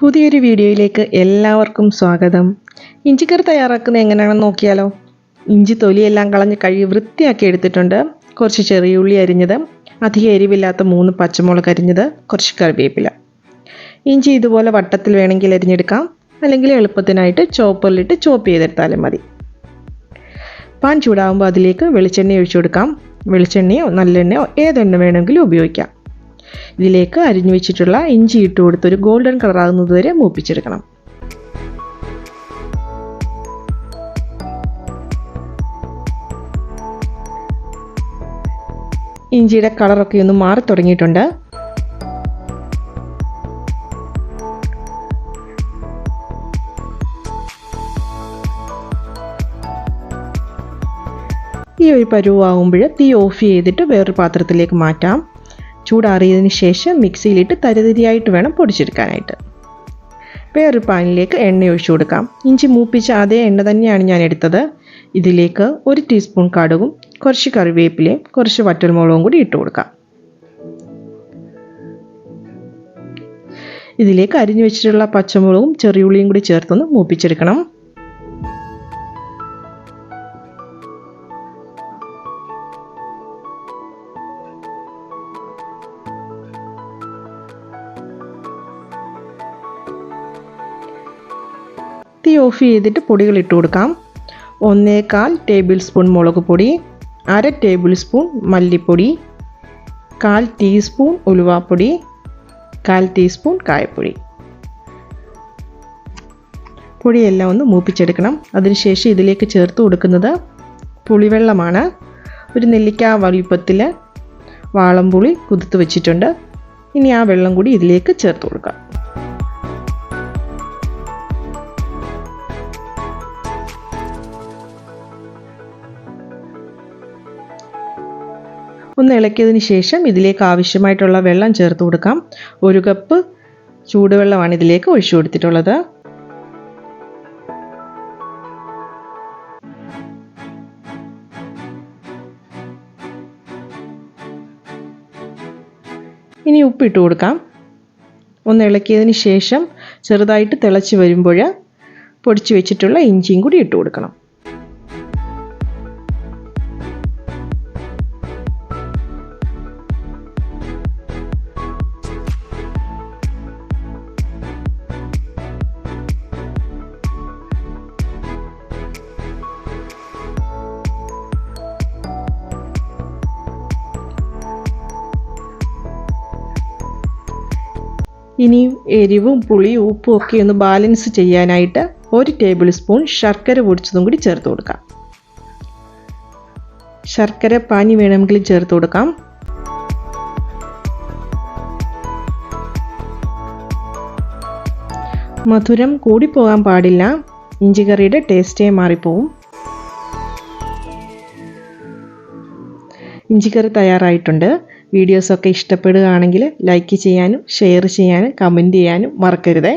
പുതിയൊരു വീഡിയോയിലേക്ക് എല്ലാവർക്കും സ്വാഗതം. ഇഞ്ചിക്കറി തയ്യാറാക്കുന്ന എങ്ങനെയാണെന്ന് നോക്കിയാലോ? ഇഞ്ചി തൊലിയെല്ലാം കളഞ്ഞ് കഴുകി വൃത്തിയാക്കി എടുത്തിട്ടുണ്ട്. കുറച്ച് ചെറിയ ഉള്ളി അരിഞ്ഞത് അധികം എരിവില്ലാത്ത മൂന്ന് പച്ചമുളക് അരിഞ്ഞത് കുറച്ച് കറിവേപ്പില. ഇഞ്ചി ഇതുപോലെ വട്ടത്തിൽ വേണമെങ്കിൽ അരിഞ്ഞെടുക്കാം. അല്ലെങ്കിൽ എളുപ്പത്തിനായിട്ട് ചോപ്പറിലിട്ട് ചോപ്പ് ചെയ്തെടുത്താലും മതി. പാൻ ചൂടാകുമ്പോൾ അതിലേക്ക് വെളിച്ചെണ്ണ ഒഴിച്ചു കൊടുക്കാം. വെളിച്ചെണ്ണയോ നല്ലെണ്ണയോ ഏതെണ്ണ വേണമെങ്കിലും ഉപയോഗിക്കാം. ഇതിലേക്ക് അരിഞ്ഞു വെച്ചിട്ടുള്ള ഇഞ്ചി ഇട്ട് കൊടുത്ത് ഒരു ഗോൾഡൻ കളർ ആകുന്നത് വരെ മൂപ്പിച്ചെടുക്കണം. ഇഞ്ചിയുടെ കളറൊക്കെ ഒന്ന് മാറി തുടങ്ങിയിട്ടുണ്ട്. ഈ ഒരു പരുവാകുമ്പോൾ തീ ഓഫ് ചെയ്തിട്ട് വേറൊരു പാത്രത്തിലേക്ക് മാറ്റാം. ചൂടാറിയതിന് ശേഷം മിക്സിയിലിട്ട് തരിതരിയായിട്ട് വേണം പൊടിച്ചെടുക്കാനായിട്ട്. വേറൊരു പാനിലേക്ക് എണ്ണ ഒഴിച്ചു കൊടുക്കാം. ഇഞ്ചി മൂപ്പിച്ച അതേ എണ്ണ തന്നെയാണ് ഞാൻ എടുത്തത്. ഇതിലേക്ക് ഒരു ടീസ്പൂൺ കടുകും കുറച്ച് കറിവേപ്പിലയും കുറച്ച് വറ്റൽമുളകും കൂടി ഇട്ട് കൊടുക്കാം. ഇതിലേക്ക് അരിഞ്ഞു വെച്ചിട്ടുള്ള പച്ചമുളകും ചെറിയുള്ളിയും കൂടി ചേർത്തൊന്ന് മൂപ്പിച്ചെടുക്കണം. തീ ഓഫ് ചെയ്തിട്ട് പൊടികൾ ഇട്ട് കൊടുക്കാം. ഒന്നേകാൽ ടേബിൾ സ്പൂൺ മുളക് പൊടി അര ടേബിൾ സ്പൂൺ മല്ലിപ്പൊടി കാൽ ടീസ്പൂൺ ഉലുവാപ്പൊടി കാൽ ടീസ്പൂൺ കായപ്പൊടി. പൊടിയെല്ലാം ഒന്ന് മൂപ്പിച്ചെടുക്കണം. അതിനുശേഷം ഇതിലേക്ക് ചേർത്ത് കൊടുക്കുന്നത് പുളിവെള്ളമാണ്. ഒരു നെല്ലിക്ക വലിപ്പത്തിൽ വാളംപുളി കുതിർത്ത് വെച്ചിട്ടുണ്ട്. ഇനി ആ വെള്ളം കൂടി ഇതിലേക്ക് ചേർത്ത് കൊടുക്കാം. ഒന്ന് ഇളക്കിയതിന് ശേഷം ഇതിലേക്ക് ആവശ്യമായിട്ടുള്ള വെള്ളം ചേർത്ത് കൊടുക്കാം. ഒരു കപ്പ് ചൂടുവെള്ളമാണ് ഇതിലേക്ക് ഒഴിച്ചു കൊടുത്തിട്ടുള്ളത്. ഇനി ഉപ്പിട്ട് കൊടുക്കാം. ഒന്ന് ഇളക്കിയതിന് ശേഷം ചെറുതായിട്ട് തിളച്ച് വരുമ്പോൾ പൊടിച്ചു വെച്ചിട്ടുള്ള ഇഞ്ചിയും കൂടി ഇട്ട് കൊടുക്കണം. ഇനി എരിവും പുളിയും ഉപ്പും ഒക്കെ ഒന്ന് ബാലൻസ് ചെയ്യാനായിട്ട് ഒരു ടേബിൾ സ്പൂൺ ശർക്കര പൊടിച്ചതും കൂടി ചേർത്ത് കൊടുക്കാം. ശർക്കര പാനി വേണമെങ്കിൽ ചേർത്ത് കൊടുക്കാം. മധുരം കൂടിപ്പോകാൻ പാടില്ല. ഇഞ്ചിക്കറിയുടെ ടേസ്റ്റേ മാറിപ്പോവും. ഇഞ്ചിക്കറി തയ്യാറായിട്ടുണ്ട്. വീഡിയോസൊക്കെ ഇഷ്ടപ്പെടുകയാണെങ്കിൽ ലൈക്ക് ചെയ്യാനും ഷെയർ ചെയ്യാനും കമന്റ് ചെയ്യാനും മറക്കരുതേ.